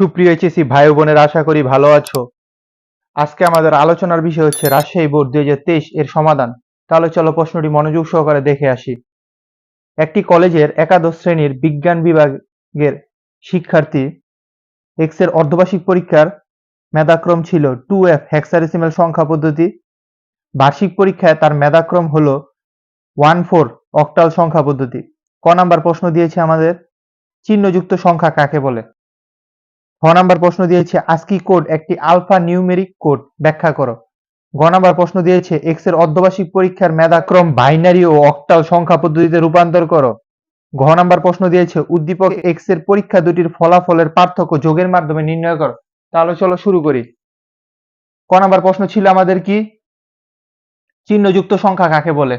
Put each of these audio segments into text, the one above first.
সুপ্রিয় এইচএসসি ভাই বোনের, আশা করি ভালো আছো। আজকে আমাদের আলোচনার বিষয় হচ্ছে রাজশাহী বোর্ড দুই হাজার তেইশ এর সমাধান। তাহলে চলো প্রশ্নটি মনোযোগ সহকারে দেখে আসি। একটি কলেজের একাদশ শ্রেণির বিজ্ঞান বিভাগের শিক্ষার্থী এক্সের অর্ধবার্ষিক পরীক্ষার মেধাক্রম ছিল টু এফ হেক্সাডেসিমাল সংখ্যা পদ্ধতি। বার্ষিক পরীক্ষায় তার মেধাক্রম হলো ওয়ান ফোর অক্টাল সংখ্যা পদ্ধতি। ক নাম্বার প্রশ্ন দিয়েছে আমাদের, চিহ্নযুক্ত সংখ্যা কাকে বলে? খ নাম্বার প্রশ্ন দিয়েছে আস্কি কোড একটি আলফা নিউমেরিক কোড ব্যাখ্যা করো। গ নাম্বার প্রশ্ন দিয়েছে এক্সের অর্ধবার্ষিক পরীক্ষার মেধাক্রম বাইনারি ও অক্টাল সংখ্যা পদ্ধতিতে রূপান্তর করো। ঘ নাম্বার প্রশ্ন দিয়েছে উদ্দীপক এক্সের পরীক্ষা দুটির ফলাফলের পার্থক্য যোগের মাধ্যমে নির্ণয় করো। তাহলে চলো শুরু করি। ক নাম্বার প্রশ্ন ছিল আমাদের কি? চিহ্নযুক্ত সংখ্যা কাকে বলে?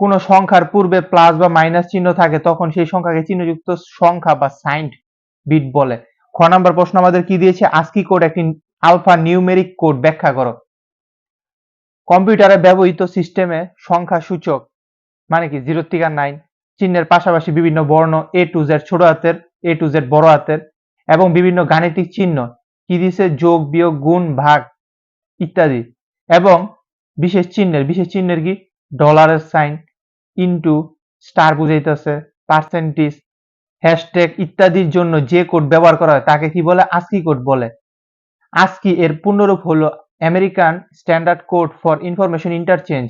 কোন সংখ্যার পূর্বে প্লাস বা মাইনাস চিহ্ন থাকে, তখন সেই সংখ্যাকে চিহ্নযুক্ত সংখ্যা বা সাইন্ড বিট বলে। খ নাম্বার প্রশ্ন আমাদের কি দিয়েছে? আস্কি কোড একটি আলফা নিউমেরিক কোড ব্যাখ্যা করো। কম্পিউটারে ব্যবহৃত সিস্টেমে সংখ্যা সূচক মানে কি? জিরো থেকে নাইন চিহ্নের পাশাপাশি বিভিন্ন বর্ণ এ টু জেড ছোট হাতের এ টু জেড বড় হাতের এবং বিভিন্ন গাণিতিক চিহ্ন। কি দিছে যোগ, বিয়োগ, গুণ, ভাগ ইত্যাদি। এবং বিশেষ চিহ্নের বিশেষ চিহ্নের কি? ডলারের সাইন ইনটু স্টার বুঝাইতেছে পার্সেন্টেজ হ্যাশট্যাগ ইত্যাদির জন্য যে কোড ব্যবহার করা হয়, তাকে কি বলে? আস্কি কোড বলে। আস্কি এর পূর্ণরূপ হলো American standard code for information interchange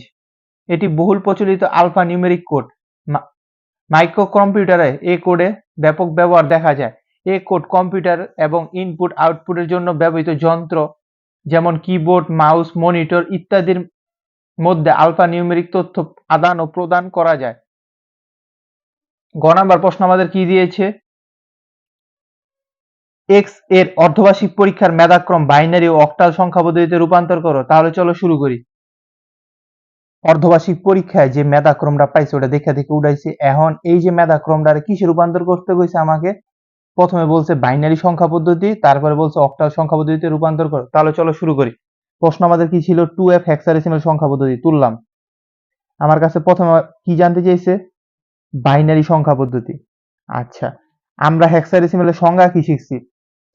এটি বহুল প্রচলিত আলফা নিউমেরিক কোড মাইক্রো কম্পিউটারে এ কোডে ব্যাপক ব্যবহার দেখা যায়। এ কোড কম্পিউটার এবং ইনপুট আউটপুটের জন্য ব্যবহৃত যন্ত্র, যেমন কিবোর্ড মাউস মনিটর ইত্যাদির মধ্যে আলফা নিউমেরিক তথ্য আদান ও প্রদান করা যায়। গ নাম্বার প্রশ্ন আমাদের কি দিয়েছে? এক্সের অর্ধবার্ষিক পরীক্ষার মেধাক্রম বাইনারি ও অক্টাল সংখ্যা পদ্ধতিতে রূপান্তর করো, তাহলে চলো শুরু করি। অর্ধবার্ষিক পরীক্ষায় যে মেধাক্রমটা পাইছে, ওটা দেখে দেখে উঠাইছে। এখন এই যে মেধাক্রমটা কিসে রূপান্তর করতে কইছে আমাকে? প্রথমে বলছে বাইনারি সংখ্যা পদ্ধতি, তারপরে বলছে অক্টাল সংখ্যা পদ্ধতিতে রূপান্তর করো। তাহলে চলো শুরু করি। প্রশ্ন আমাদের কি ছিল? টু এফ হেক্সাডেসিমাল সংখ্যা পদ্ধতি, তুললাম। আমার কাছে প্রথমে কি জানতে চাইছে? বাইনারি সংখ্যা পদ্ধতি। আচ্ছা আমরা হেক্সাডেসিমালের সংজ্ঞা কি শিখছি?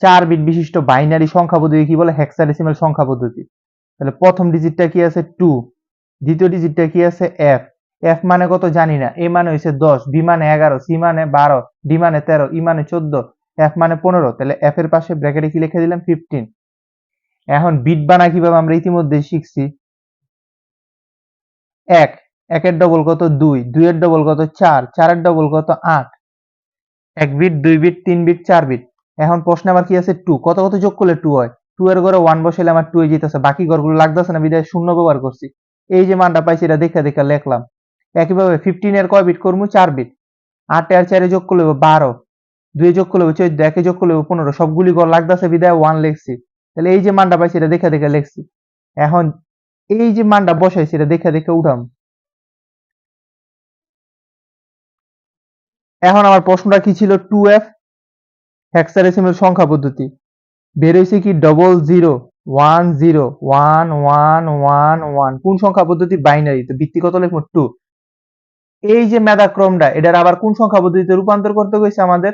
চার বিট বিশিষ্ট বাইনারি সংখ্যা পদ্ধতি কি বলে? হেক্সাডেসিমাল সংখ্যা পদ্ধতি। তাহলে প্রথম ডিজিটটা কি আছে? টু দ্বিতীয় ডিজিটটা কি আছে? এফ এফ মানে কত জানি না। এ মানে হয়েছে দশ বি মানে এগারো সি মানে বারো ডি মানে তেরো ই মানে চোদ্দ এফ মানে পনেরো। তাহলে এফ এর পাশে ব্র্যাকেটে কি লিখে দিলাম? ফিফটিন এখন বিট বানা কীভাবে আমরা ইতিমধ্যে শিখছি? এক একের ডবল কত দুই, দুইয়ের ডবল কত চার, চারের ডবল কত আট? এক বিট, দুই বিট, তিন বিট, চার বিট। এখন প্রশ্ন আবার কি আছে? টু কত কত যোগ করলে টু হয়? টু এর ঘরে ওয়ান বসাইলে আমার টু এ যেতেছে। বাকি ঘরগুলো লাগতেছে না, বিদায় শূন্য ব্যবহার করছি। এই যে মানটা পাইছি, এটা দেখে দেখে লিখলাম। একইভাবে ফিফটিন এর কয় বিট করব? চার বিট। আট আর চারে যোগ করলে বারো। দুই যোগ করলে চোদ্দ, একে যোগ করলে পনেরো। সবগুলি ঘর লাগতেছে, বিদায় ওয়ান লিখছি। তাহলে এই যে মানটা পাইছি, এটা দেখে দেখে লিখছি। এখন এই যে মানটা বসাইছি, এটা দেখে দেখে উঠাম। এখন আমার প্রশ্নটা কি ছিল? টু এফ হেক্সাডেসিমাল সংখ্যা পদ্ধতি। বের হয়েছে কি? Double zero one zero one one one one কোন সংখ্যা পদ্ধতি? বাইনারি তো ভিত্তি কত টু এই যে মেধাক্রমটা, এটার আবার কোন সংখ্যা পদ্ধতিতে রূপান্তর করতে গেছে আমাদের?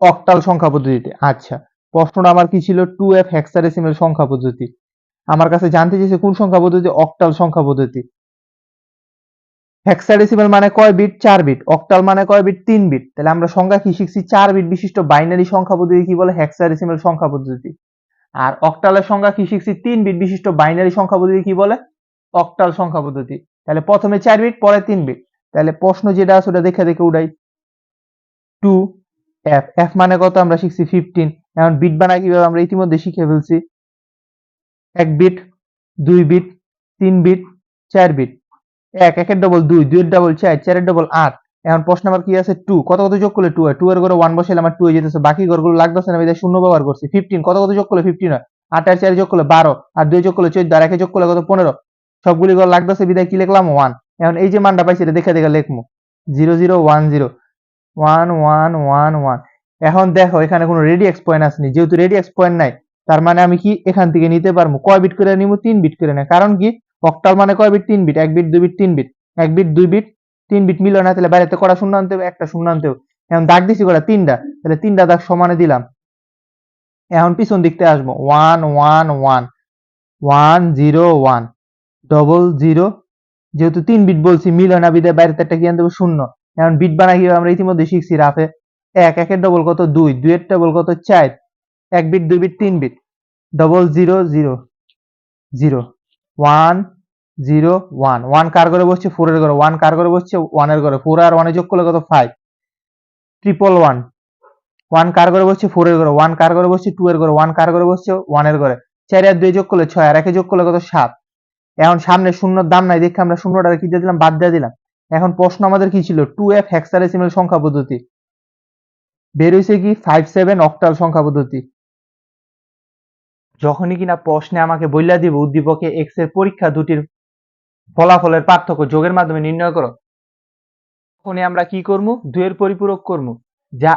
অক্টাল সংখ্যা পদ্ধতিতে। আচ্ছা প্রশ্নটা আমার কি ছিল? টু এফ হেক্সাডেসিমাল সংখ্যা পদ্ধতি। আমার কাছে জানতে চেয়েছে কোন সংখ্যা পদ্ধতি? অক্টাল সংখ্যা পদ্ধতি। হেক্সাডেসিমাল মানে কয় বিট চার বিট অক্টাল মানে কয় বিট তিন বিট তাহলে আমরা সংখ্যা কি শিখছি? চার বিট বিশিষ্ট বাইনারি সংখ্যা পদ্ধতি কি বলে? হেক্সাডেসিমাল সংখ্যা পদ্ধতি। আর অক্টালের সংখ্যা কি শিখছি? তিন বিট বিশিষ্ট বাইনারি সংখ্যা পদ্ধতি কি বলে? অক্টাল সংখ্যা পদ্ধতি। তাহলে প্রথমে চার বিট পরে তিন বিট তাহলে প্রশ্ন যেটা আছে, ওটা দেখে দেখে উঠাই। টু এফ এফ মানে কত? আমরা শিখছি ফিফটিন এখন বিট বানায় কীভাবে? আমরা ইতিমধ্যে শিখে ফেলছি। এক বিট দুই বিট তিন বিট চার বিট এক, একের ডবল দুই, দুইয়ের ডবল চার, চারের ডবল আট। এখন প্রশ্ন আমার কি আছে? টু কত কত যোগ করলে টু হয়? টু এর ঘরে ওয়ান বসাইলে আমার টু হয়ে যেতেছে। বাকি ঘরগুলো লাগতেছে না বিধায় শূন্য ব্যবহার করছি। ফিফটিন কত কত যোগ করলে ফিফটিন হয়? আট আর চার যোগ করলে বারো। আর দুই যোগ করলে চোদ্দ। আর একে যোগ করলে কত? পনেরো। সবগুলি ঘর লাগতেছে, বিদায় কি লিখলাম? ওয়ান এখন এই যে মানটা পাইছি, এটা দেখে দেখে লিখব। Zero zero one zero one one one one এখন দেখো, এখানে কোনো রেডিয়াক্স পয়েন্ট আসেনি। যেহেতু রেডিয়াক্স পয়েন্ট নাই, তার মানে আমি কি এখান থেকে নিতে পারব? কয় বিট করে নিব? তিন বিট করে নেয় কারণ কি? অক্টাল মানে কয় বিট তিন বিট এক বিট দুই বিট তিন বিট এক বিট দুই বিট তিন বিট মিলও না, তাহলে বাইরেতে কটা শূন্য আনতে হবে? একটা শূন্য আনতে হবে। এখন দাগ দিছি কটা? তিনটা। তাহলে তিনটা দাগ সমানে দিলাম। এখন পিছন দিকতে আসব। One one one one zero one double zero যেহেতু তিন বিট বলছি, মিল হয় না বিদায় বাইরে একটা কি আনতে শূন্য। এখন বিট বানা কীভাবে? আমরা ইতিমধ্যে শিখছি রাফে। এক, একের ডবল কত? দুই। দুইয়ের ডবল কত? চার। এক বিট দুই বিট তিন bit double zero zero zero one zero, one. One carry করে বসছে? ফোর এর ঘরে। ওয়ান কার করে বসছে? ওয়ানের ঘরে। ফোর আর ওয়ানে যোগ করলে কত? Five. Triple one. One carry করে বসছে? ফোর এর ঘরে। ওয়ান কার করে বসছে? টু এর ঘরে। ওয়ান কার করে বসছে? ওয়ানের ঘরে। চার আর দুই যোগ করলে ছয়। আর একে যোগ করলে কত? সাত। এখন সামনে শূন্যর দাম নাই, দেখে আমরা শূন্যটা কি দিয়ে দিলাম? বাদ দিয়ে দিলাম। এখন প্রশ্ন আমাদের কি ছিল? টু এফ হেক্সাডেসিমাল সংখ্যা পদ্ধতি। বের কি? ফাইভ, সেভেন অক্টাল সংখ্যা পদ্ধতি। যখনই কিনা প্রশ্নে আমাকে বইলা দিব, উদ্দীপকে এক্সের পরীক্ষা দুটির ফলাফলের পার্থক্য যোগের মাধ্যমে নির্ণয় করো। তখনই আমরা কি করব? দুয়ের পরিপূরক করব। যা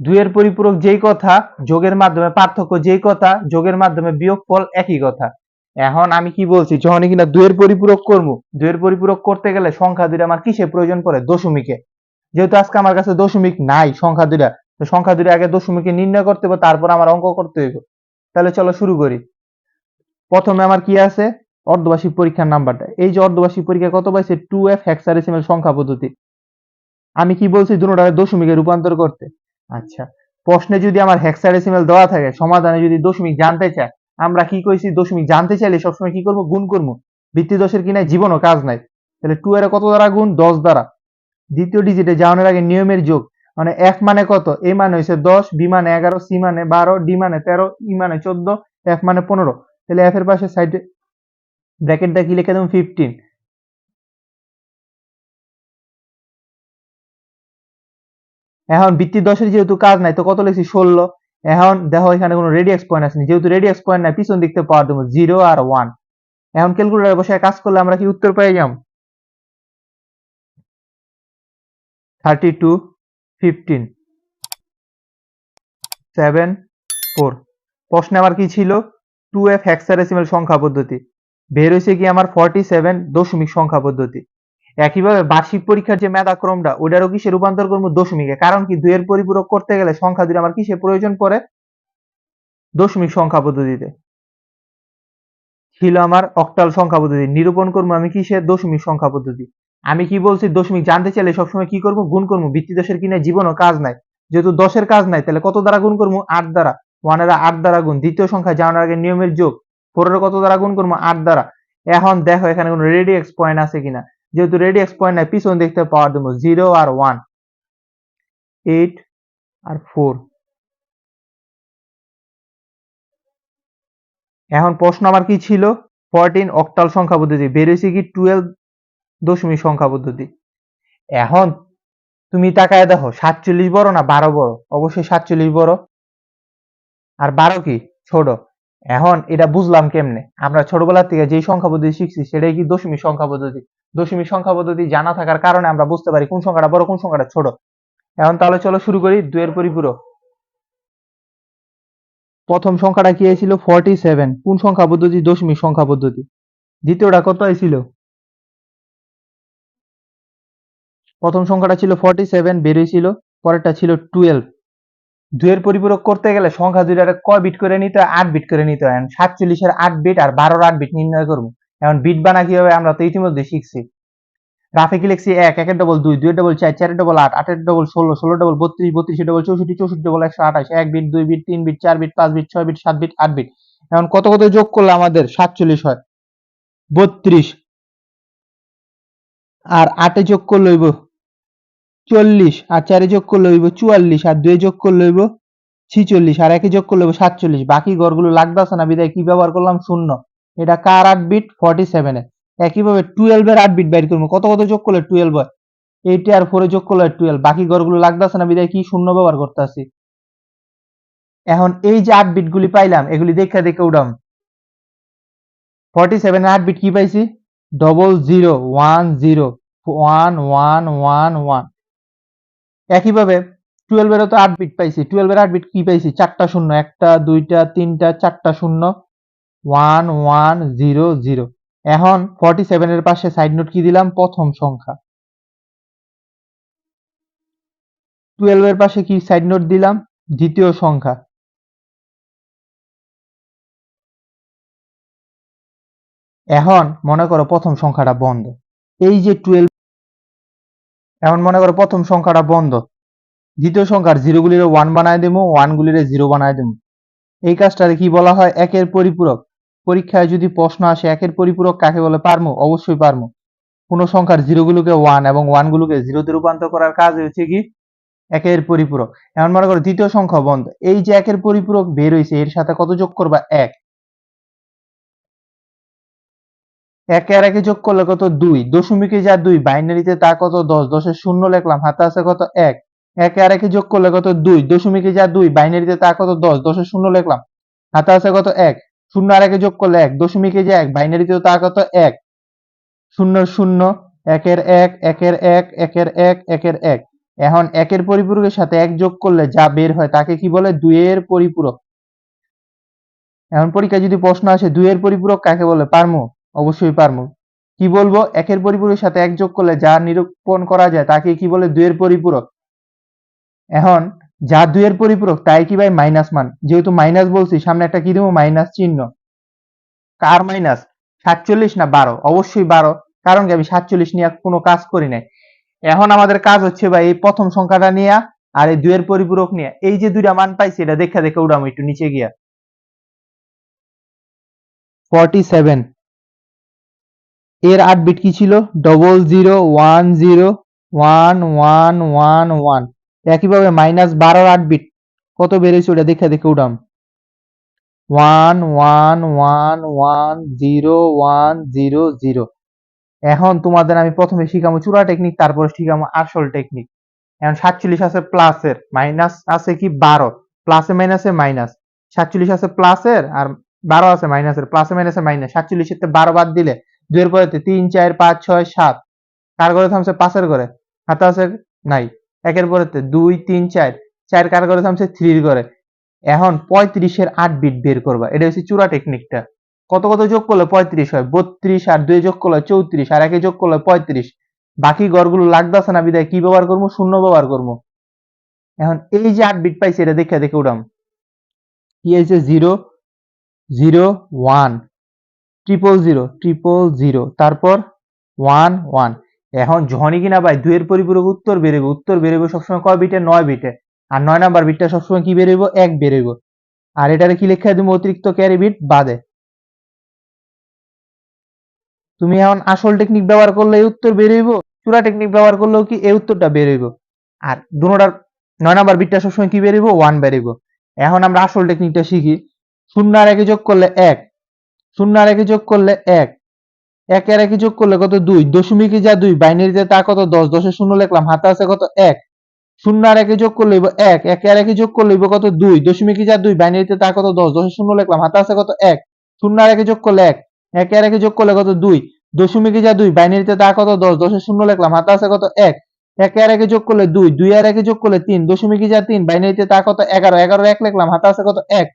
দুয়ের পরিপূরক যেই কথা, যোগের মাধ্যমে পার্থক্য যেই কথা, যোগের মাধ্যমে বিয়োগফল একই কথা। এখন আমি কি বলছি? যখনই কিনা দুয়ের পরিপূরক করব দুয়ের পরিপূরক করতে গেলে সংখ্যা দুইটা আমার কিসে প্রয়োজন পড়ে? দশমিকে। যেহেতু আজকে আমার কাছে দশমিক নাই সংখ্যা দুইটা, তো সংখ্যা দুইটা আগে দশমিকে নির্ণয় করতে হবে, তারপর আমার অঙ্ক করতে হইব। তাহলে চলো শুরু করি। প্রথমে আমার কি আছে? অর্ধবার্ষিক পরীক্ষার নাম্বারটা। এই যে অর্ধবার্ষিক পরীক্ষা কত পাইছে? টু এফ হেক্সাডেসিমাল সংখ্যা পদ্ধতি। আমি কি বলছি? দুটোটাকে দশমিকে রূপান্তর করতে। আচ্ছা প্রশ্নে যদি আমার হেক্সাডেসিমাল দেওয়া থাকে, সমাধানে যদি দশমিক জানতে চায়, আমরা কি কইছি? দশমিক জানতে চাইলে সবসময় কি করব? গুণ করব। ভিত্তি দশের কি নাই? জীবনও কাজ নাই। তাহলে টু এর কত দ্বারা গুণ? দশ দ্বারা। দ্বিতীয় ডিজিটে যাওয়ানোর আগে নিয়মের যোগ। মানে এফ মানে কত? এ মানে হয়েছে দশ বি মানে এগারো সি মানে বারো ডি মানে তেরো ই মানে চোদ্দ এফ মানে পনেরো। তাহলে এফ এর পাশে সাইডে ব্র্যাকেটটা কি লিখে? দেবো ফিফটিন এখন বৃত্তি দশের যেহেতু কাজ নাই, তো কত লিখছি? ষোলো। এখন দেখো, এখানে কোনো রেডিয়াক্স পয়েন্ট আসেনি। যেহেতু রেডিয়াক্স পয়েন্ট নাই, পিছন দিকতে পাওয়ার দেবো জিরো আর ওয়ান এখন ক্যালকুলেটার বসে কাজ করলে আমরা কি উত্তর পেয়ে যাব? Thirty two fifteen seven four প্রশ্নে আমার কি ছিল? টু এফ হেক্সাডেসিমাল সংখ্যা পদ্ধতি। বের হয়েছে কি আমার ফর্টি সেভেন দশমিক সংখ্যা পদ্ধতি। একইভাবে বার্ষিক পরীক্ষার যে মেধাক্রমটা ওটারও কিসে রূপান্তর করব? দশমিকে। কারণ কি? দুইয়ের পরিপূরক করতে গেলে সংখ্যা দুটো আমার কিসে প্রয়োজন পড়ে? দশমিক সংখ্যা পদ্ধতিতে। ছিল আমার অক্টাল সংখ্যা পদ্ধতি। নিরূপণ করব আমি কিসে? দশমিক সংখ্যা পদ্ধতি। আমি কি বলছি? দশমিক জানতে চাইলে সবসময় কি করব? গুণ করব। ভিত্তি দশের কিনে জীবনও কাজ নাই। যেহেতু দশের কাজ নাই, তাহলে কত দ্বারা গুণ করব? আট দ্বারা। ওয়ানের আট দ্বারা গুণ। দ্বিতীয় সংখ্যা জানার আগে নিয়মের যোগ। ফোরের কত দ্বারা গুণ করব? আট দ্বারা। এখন দেখো, এখানে কোনো রেডিয়াক্স পয়েন্ট আছে কিনা? যেহেতু রেডিয়াক্স পয়েন্ট নাই, পিছন দেখতে পাওয়ার দেবো জিরো আর ওয়ান এইট আর ফোর এখন প্রশ্ন আমার কি ছিল? ফোরটিন অক্টাল সংখ্যা পদ্ধতি। বেরিয়েছে কি? টুয়েলভ দশমিক সংখ্যা পদ্ধতি। এখন তুমি তাকায় দেখো, সাতচল্লিশ বড় না বারো বড়? অবশ্যই সাতচল্লিশ বড়। আর বারো কি? ছোট। এখন এটা বুঝলাম কেমনে? আমরা ছোটবেলা থেকে যেই সংখ্যা পদ্ধতি শিখছি, সেটাই কি দশমিক সংখ্যা পদ্ধতি? দশমিক সংখ্যা পদ্ধতি জানা থাকার কারণে আমরা বুঝতে পারি কোন সংখ্যাটা বড়, কোন সংখ্যাটা ছোট। এখন তাহলে চলো শুরু করি দুয়ের পরিপূরক। প্রথম সংখ্যাটা কি হয়েছিল? ফর্টি সেভেন কোন সংখ্যা পদ্ধতি? দশমিক সংখ্যা পদ্ধতি। দ্বিতীয়টা কত হয়েছিল প্রথম সংখ্যাটা ছিল ফর্টি সেভেন বেরিয়েছিল পরেরটা ছিল টুয়েলভ দুয়ের পরিপূরক করতে গেলে সংখ্যা দুইটারে কয় বিট করে নিতে হয়? আট বিট করে নিতে হয়। সাতচল্লিশের আট বিট আর বারোর আট বিট নির্ণয় করব। এখন বিট বানা কীভাবে আমরা তো ইতিমধ্যে শিখছি। রাফে কি লিখছি? এক, একের ডবল দুই দুই ডবল চার, চারের ডবল আট, আটের ডবল ষোলো ষোলো ডবল বত্রিশ বত্রিশ ডবল চৌষট্টি চৌষট্টি ডবল একশো আঠাশ। এক বিট দুই বিট তিন বিট চার বিট পাঁচ বিট ছয় বিট সাত বিট আট বিট এখন কত কত যোগ করলে আমাদের সাতচল্লিশ হয়? বত্রিশ। আর আটে যোগ করলে চল্লিশ, আর চারে যোগ করলে হইব চুয়াল্লিশ, আর দুয়ে যোগ করলে হইব ছিচল্লিশ, আর একে যোগ করলে হইব সাতচল্লিশ। বাকি ঘরগুলো লাগতেছে না, বিদায় কি ব্যবহার করলাম? শূন্য। এটা কার আট বিট ফর্টি সেভেনে একইভাবে টুয়েলভের আট বিট বাইর করব। কত কত যোগ করলে টুয়েলভ হয়? এইটে আর ফোরে যোগ করলে টুয়েলভ বাকি ঘরগুলো লাগতেছে না, বিদায় কি শূন্য ব্যবহার করতেছি? এখন এই যে আট বিট গুলি পাইলাম, এগুলি দেখে দেখে উঠাম। ফর্টি সেভেন আট বিট কি পাইছি? Double zero one zero one one one one একইভাবে টুয়েলভেরও তো আট বিট পাইছি। টুয়েলভের আট বিট কি পাইছি? চারটা শূন্য। একটা, দুইটা, তিনটা, চারটা শূন্য। ওয়ান ওয়ান জিরো জিরো এখন ফর্টি সেভেনের পাশে সাইড নোট কি দিলাম? প্রথম সংখ্যা। টুয়েলভের পাশে কি সাইড নোট দিলাম? দ্বিতীয় সংখ্যা। এখন মনে করো প্রথম সংখ্যাটা বন্ধ। এই যে টুয়েলভ এখন মনে করো প্রথম সংখ্যাটা বন্ধ। দ্বিতীয় সংখ্যার জিরোগুলিরে ওয়ান বানায় দেবো ওয়ানগুলিরে জিরো বানায় দেবো এই কাজটারে কি বলা হয়? একের পরিপূরক। পরীক্ষায় যদি প্রশ্ন আসে, একের পরিপূরক কাকে বলে? পারমু? অবশ্যই পারমু। কোনো সংখ্যার জিরোগুলোকে ওয়ান এবং ওয়ানগুলোকে জিরোতে রূপান্তর করার কাজ হচ্ছে কি? একের পরিপূরক। এখন মনে করো দ্বিতীয় সংখ্যা বন্ধ। এই যে একের পরিপূরক বের হয়েছে এর সাথে কত যোগ করবা? এক। একে আর একে যোগ করলে কত? দুই। দশমিকে যা দুই, বাইনারিতে তা কত? দশ। দশের শূন্য লিখলাম, হাতে আছে কত? এক। একে আর একে যোগ করলে কত? দুই। দশমিকে যা দুই, বাইনারিতে তা কত? দশ। দশের শূন্য লিখলাম, হাতে আছে কত? এক। শূন্য আর একে যোগ করলে এক। দশমিকে যা এক বাইনারিতে তা কত? এক। শূন্য শূন্য, একের এক একের এক একের এক একের এক। এখন একের পরিপূরকের সাথে এক যোগ করলে যা বের হয় তাকে কি বলে? দুইয়ের পরিপূরক। এখন পরীক্ষায় যদি প্রশ্ন আসে, দুইয়ের পরিপূরক কাকে বলে? পারমু? অবশ্যই পারমু কি বলব? একের পরিপূরকের সাথে এক যোগ করলে যা নিরূপণ করা যায় তাকে কি বলে? দুইয়ের পরিপূরক। এখন, যা দুইয়ের পরিপূরক, তাই কি ভাই? মাইনাস মান। যেহেতু মাইনাস বলছি, সামনে একটা কি দেবো? মাইনাস চিহ্ন। কার মাইনাস? সাতচল্লিশ না বারো? অবশ্যই বারো, কারণ কি আমি সাতচল্লিশ নিয়ে কোনো কাজ করি নাই। এখন আমাদের কাজ হচ্ছে ভাই, এই প্রথম সংখ্যাটা নিয়ে আর এই দুইয়ের পরিপূরক নিয়ে। এই যে দুইটা মান পাইছি, এটা দেখা দেখে উড়াম একটু নিচে গিয়া। ফর্টি সেভেন এর আট বিট কি ছিল? Double zero one zero one one one one একইভাবে মাইনাস বারোর আট বিট কত বেড়েছে ওটা? দেখে দেখে উঠাম। One one one one zero one zero zero এখন তোমাদের আমি প্রথমে শিখাবো চূড়া টেকনিক তারপরে শিখাবো আসল টেকনিক এখন সাতচল্লিশ আছে প্লাসের মাইনাস আছে কি? বারো। প্লাসে মাইনাসে মাইনাস সাতচল্লিশ আছে প্লাসের আর বারো আছে মাইনাসের প্লাসে মাইনাসে মাইনাস সাতচল্লিশের বারো বাদ দিলে দুইয়ের পরে তিন, চার, পাঁচ, ছয়, সাত। কার করে থামছে? পাঁচের করে হাতে আছে? নাই। একের পরে দুই, তিন, চার। চার কার করে থামছে? থ্রির করে এখন পঁয়ত্রিশের আট বিট বের করবা। এটা হচ্ছে চূড়া টেকনিকটা কত কত যোগ করলে পঁয়ত্রিশ হয়? বত্রিশ আর দুই যোগ করলে চৌত্রিশ, আর একে যোগ করলে পঁয়ত্রিশ। বাকি গড়গুলো লাগতেছে না বিদায়, কি ব্যবহার করব? শূন্য ব্যবহার করব। এখন এই যে আট বিট পাইছি, এটা দেখে দেখে উঠাম। কি হয়েছে zero zero one triple zero triple zero তারপর ওয়ান ওয়ান এখন যখনই কিনা ভাই দুইয়ের পরিপূরক উত্তর বেরোবে উত্তর বেরোবে সবসময় কয় বিটে নয় বিটে আর নয় নাম্বার বিটটা সবসময় কি বেরোবে এক বেরোবে আর এটারে কি লেখা দিব? অতিরিক্ত ক্যারি বিট বাদে। তুমি এখন আসল টেকনিক ব্যবহার করলে এই উত্তর বেরোইব চূড়া টেকনিক ব্যবহার করলেও কি এই উত্তরটা বেরোইব আর দুটার নয় নাম্বার বিটটা সবসময় কি বেরোইব ওয়ান বেরোইব এখন আমরা আসল টেকনিকটা শিখি। শূন্য আর একে যোগ করলে এক। শূন্য আর একে যোগ করলে এক। এক আর একে যোগ করলে কত? দুই। দশমিকে যা দুই বাইনারিতে তা কত? দশ। দশের শূন্য লিখলাম, হাতে আছে কত? এক। শূন্য আর একে যোগ করলে এক। এক আর একে যোগ করলে কত? দুই। দশমিকে যা দুই, বাইনারিতে তা কত? দশ। দশের শূন্য লিখলাম, হাতে আছে কত? এক। শূন্য আর একে যোগ করলে এক। এক আর একে যোগ করলে কত? দুই। দশমিকে যা দুই, বাইনারিতে তা কত? দশ। দশে শূন্য লিখলাম, হাতে আছে কত? এক। এক আর একে যোগ করলে দুই দুই আর একে যোগ করলে তিন। দশমিকে যা তিন, বাইনারিতে তা কত? এগারো। এগারো এক লিখলাম, হাতে আছে কত? এক।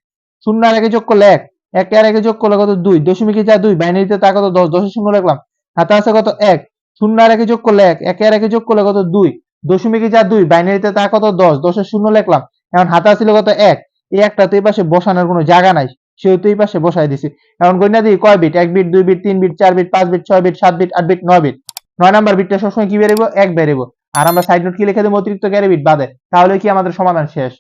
শূন্য আর একে যোগ করলে এক। এক আর একে যোগ করলে কত? দুই। দশমিকে যা দুই, বাইনারিতে তা কত? দশ। দশের শূন্য লিখলাম হাতে আছে কত? এক। শূন্য আর একে যোগ করলে এক। এক আর একে যোগ করলে কত? দুই। দশমিকে যা দুই, বাইনারিতে তা কত? দশ। দশের শূন্য লিখলাম। এখন হাতে ছিল কত? এক। এই একটা তো এই পাশে বসানোর কোনো জায়গা নাই। সেহেতু এই পাশে বসাই দিছি। এখন গণনা দিই, কয় বিট? এক বিট, দুই বিট, তিন বিট, চার বিট, পাঁচ বিট, ছয় বিট, সাত বিট, আট বিট, নয় বিট। নয় নাম্বার বিটটা সবসময় কি বেরোবো এক বেরোবো আর আমরা সাইড নোট কি লিখে দেবো? অতিরিক্ত ক্যারি বিট বাদে। তাহলে কি আমাদের সমাধান শেষ?